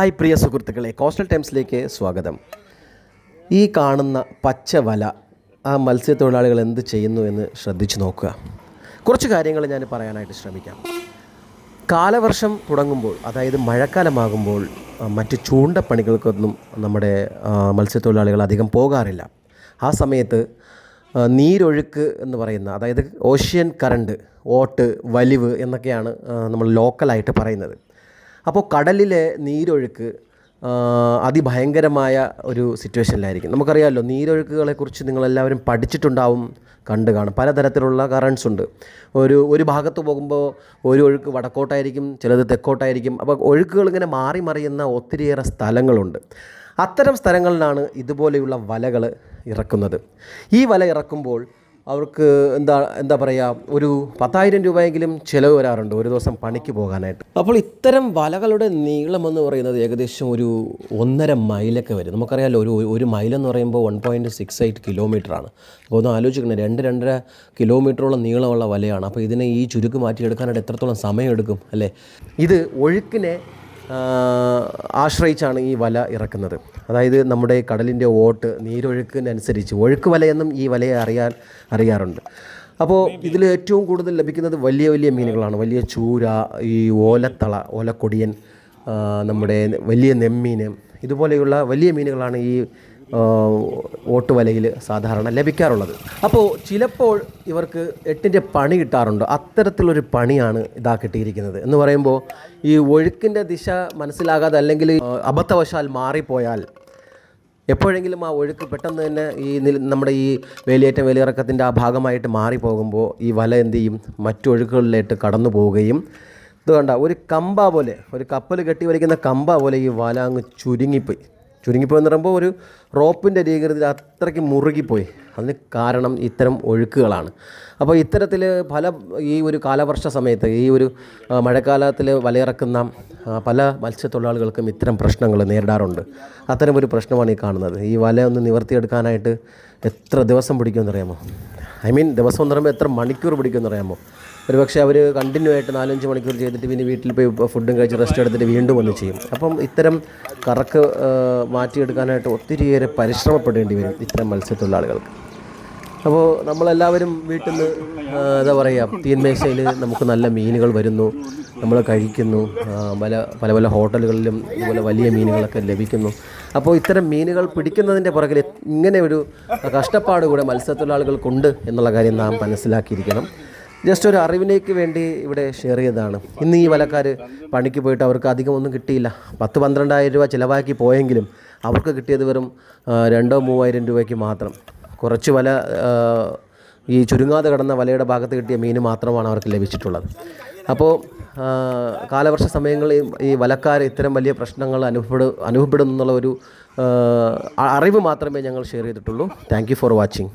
Hi പ്രിയ സുഹൃത്തുക്കളെ coastal ടൈംസിലേക്ക് സ്വാഗതം. ഈ കാണുന്ന പച്ച വല ആ മത്സ്യത്തൊഴിലാളികൾ എന്ത് ചെയ്യുന്നു എന്ന് ശ്രദ്ധിച്ചു നോക്കുക. കുറച്ച് കാര്യങ്ങൾ ഞാൻ പറയാനായിട്ട് ശ്രമിക്കാം. കാലവർഷം തുടങ്ങുമ്പോൾ അതായത് മഴക്കാലമാകുമ്പോൾ മറ്റ് ചൂണ്ടപ്പണികൾക്കൊന്നും നമ്മുടെ മത്സ്യത്തൊഴിലാളികൾ അധികം പോകാറില്ല. ആ സമയത്ത് നീരൊഴുക്ക് എന്ന് പറയുന്ന അതായത് ഓഷ്യൻ കറണ്ട് ഓട്ട് വലിവ് എന്നൊക്കെയാണ് നമ്മൾ ലോക്കലായിട്ട് പറയുന്നത്. അപ്പോൾ കടലിലെ നീരൊഴുക്ക് അതിഭയങ്കരമായ ഒരു സിറ്റുവേഷനിലായിരിക്കും. നമുക്കറിയാമല്ലോ നീരൊഴുക്കുകളെക്കുറിച്ച് നിങ്ങളെല്ലാവരും പഠിച്ചിട്ടുണ്ടാവും കണ്ടു കാണും. പലതരത്തിലുള്ള കറൻസ് ഉണ്ട്. ഒരു ഒരു ഭാഗത്ത് പോകുമ്പോൾ ഒരു ഒഴുക്ക് വടക്കോട്ടായിരിക്കും ചിലത് തെക്കോട്ടായിരിക്കും. അപ്പോൾ ഒഴുക്കുകൾ ഇങ്ങനെ മാറി മറിയുന്ന ഒത്തിരിയേറെ സ്ഥലങ്ങളുണ്ട്. അത്തരം സ്ഥലങ്ങളിലാണ് ഇതുപോലെയുള്ള വലകൾ ഇറക്കുന്നത്. ഈ വല ഇറക്കുമ്പോൾ അവർക്ക് എന്താ എന്താ പറയുക ഒരു പത്തായിരം രൂപയെങ്കിലും ചിലവ് വരാറുണ്ട് ഒരു ദിവസം പണിക്ക് പോകാനായിട്ട്. അപ്പോൾ ഇത്തരം വലകളുടെ നീളം എന്ന് പറയുന്നത് ഏകദേശം ഒരു ഒന്നര മൈലൊക്കെ വരും. നമുക്കറിയാമല്ലോ ഒരു ഒരു മൈലെന്ന് പറയുമ്പോൾ one point six eight kilometre ആണ്. അപ്പോൾ ഒന്ന് ആലോചിക്കണം രണ്ട് രണ്ടര കിലോമീറ്ററോളം നീളമുള്ള വലയാണ്. അപ്പോൾ ഇതിനെ ഈ ചുരുക്ക് മാറ്റിയെടുക്കാനായിട്ട് എത്രത്തോളം സമയമെടുക്കും അല്ലേ? ഇത് ഒഴുക്കിനെ ആശ്രയിച്ചാണ് ഈ വല ഇറക്കുന്നത്. അതായത് നമ്മുടെ കടലിന്റെ ഓട്ട് നീരൊഴുക്കിനനുസരിച്ച് ഒഴുക്ക് വലയെന്നും ഈ വലയെ അറിയാൻ അറിയാറുണ്ട്. അപ്പോൾ ഇതിൽ ഏറ്റവും കൂടുതൽ ലഭിക്കുന്നത് വലിയ വലിയ മീനുകളാണ്. വലിയ ചൂര ഈ ഓലത്തള ഓലക്കൊടിയൻ നമ്മുടെ വലിയ നെമ്മീൻ ഇതുപോലെയുള്ള വലിയ മീനുകളാണ് ഈ ഓട്ട് ഓട്ടുവലയിൽ സാധാരണ ലഭിക്കാറുള്ളത്. അപ്പോൾ ചിലപ്പോൾ ഇവർക്ക് എട്ടിന്റെ പണി കിട്ടാറുണ്ട്. അത്തരത്തിലൊരു പണിയാണ് ഇതാ കിട്ടിയിരിക്കുന്നത്. എന്ന് പറയുമ്പോൾ ഈ ഒഴുക്കിന്റെ ദിശ മനസ്സിലാകാതെ അല്ലെങ്കിൽ അബദ്ധവശാൽ മാറിപ്പോയാൽ എപ്പോഴെങ്കിലും ആ ഒഴുക്ക് പെട്ടെന്ന് തന്നെ ഈ നമ്മുടെ ഈ വേലിയേറ്റം വേലിയിറക്കത്തിന്റെ ആ ഭാഗമായിട്ട് മാറി പോകുമ്പോൾ ഈ വല എന്ത് ചെയ്യും? മറ്റു ഒഴുക്കുകളിലേക്ക് കടന്നു പോവുകയും. ഇത് കണ്ട ഒരു കമ്പ പോലെ ഒരു കപ്പൽ കെട്ടി വലിക്കുന്ന കമ്പ പോലെ ഈ വല അങ്ങ് ചുരുങ്ങിപ്പോയി. ചുരുങ്ങിപ്പോയി എന്ന് പറയുമ്പോൾ ഒരു റോപ്പിന്റെ രീതിയിൽ അത്രയ്ക്ക് മുറുകിപ്പോയി. അതിന് കാരണം ഇത്തരം ഒഴുക്കുകളാണ്. അപ്പോൾ ഇത്തരത്തിൽ പല ഈ ഒരു കാലവർഷ സമയത്ത് ഈ ഒരു മഴക്കാലത്തിൽ വലയിറക്കുന്ന പല മത്സ്യത്തൊഴിലാളികൾക്കും ഇത്തരം പ്രശ്നങ്ങൾ നേരിടാറുണ്ട്. അത്തരം ഒരു പ്രശ്നമാണ് ഈ കാണുന്നത്. ഈ വല ഒന്ന് നിവർത്തിയെടുക്കാനായിട്ട് എത്ര ദിവസം പിടിക്കുമെന്നറിയാമോ? ഐ മീൻ ദിവസം എന്ന് പറയുമ്പോൾ എത്ര മണിക്കൂർ പിടിക്കുമെന്നറിയാമോ? ഒരു പക്ഷേ അവർ കണ്ടിന്യൂ ആയിട്ട് നാലഞ്ച് മണിക്കൂർ ചെയ്തിട്ട് പിന്നെ വീട്ടിൽ പോയി ഫുഡും കഴിച്ച് റെസ്റ്റ് എടുത്തിട്ട് വീണ്ടും വന്ന് ചെയ്യും. അപ്പം ഇത്തരം കറക്ക് മാറ്റിയെടുക്കാനായിട്ട് ഒത്തിരിയേറെ പരിശ്രമപ്പെടേണ്ടി വരും ഇത്തരം മത്സ്യത്തൊഴിലാളികൾക്ക്. അപ്പോൾ നമ്മളെല്ലാവരും വീട്ടിൽ നിന്ന് എന്താ പറയുക തീന്മേശയിൽ നമുക്ക് നല്ല മീനുകൾ വരുന്നു നമ്മൾ കഴിക്കുന്നു പല പല പല ഹോട്ടലുകളിലും ഇതുപോലെ വലിയ മീനുകളൊക്കെ ലഭിക്കുന്നു. അപ്പോൾ ഇത്തരം മീനുകൾ പിടിക്കുന്നതിന്റെ പുറകിൽ ഇങ്ങനെ ഒരു കഷ്ടപ്പാട് കൂടെ മത്സ്യത്തൊഴിലാളികൾക്കുണ്ട് എന്നുള്ള കാര്യം നാം മനസ്സിലാക്കിയിരിക്കണം. ജസ്റ്റ് ഒരു അറിവിലേക്ക് വേണ്ടി ഇവിടെ ഷെയർ ചെയ്തതാണ്. ഇന്ന് ഈ വലക്കാർ പണിക്ക് പോയിട്ട് അവർക്ക് അധികം ഒന്നും കിട്ടിയില്ല. പത്ത് പന്ത്രണ്ടായിരം രൂപ ചിലവാക്കി പോയെങ്കിലും അവർക്ക് കിട്ടിയത് വെറും രണ്ടോ മൂവായിരം രൂപയ്ക്ക് മാത്രം. കുറച്ച് വല ഈ ചുരുങ്ങാതെ കിടന്ന വലയുടെ ഭാഗത്ത് കിട്ടിയ മീൻ മാത്രമാണ് അവർക്ക് ലഭിച്ചിട്ടുള്ളത്. അപ്പോൾ കാലവർഷ സമയങ്ങളിൽ ഈ വലക്കാർ ഇത്തരം വലിയ പ്രശ്നങ്ങൾ അനുഭവപ്പെടു അനുഭവപ്പെടുന്നുള്ള ഒരു അറിവ് മാത്രമേ ഞങ്ങൾ ഷെയർ ചെയ്തിട്ടുള്ളൂ. Thank for watching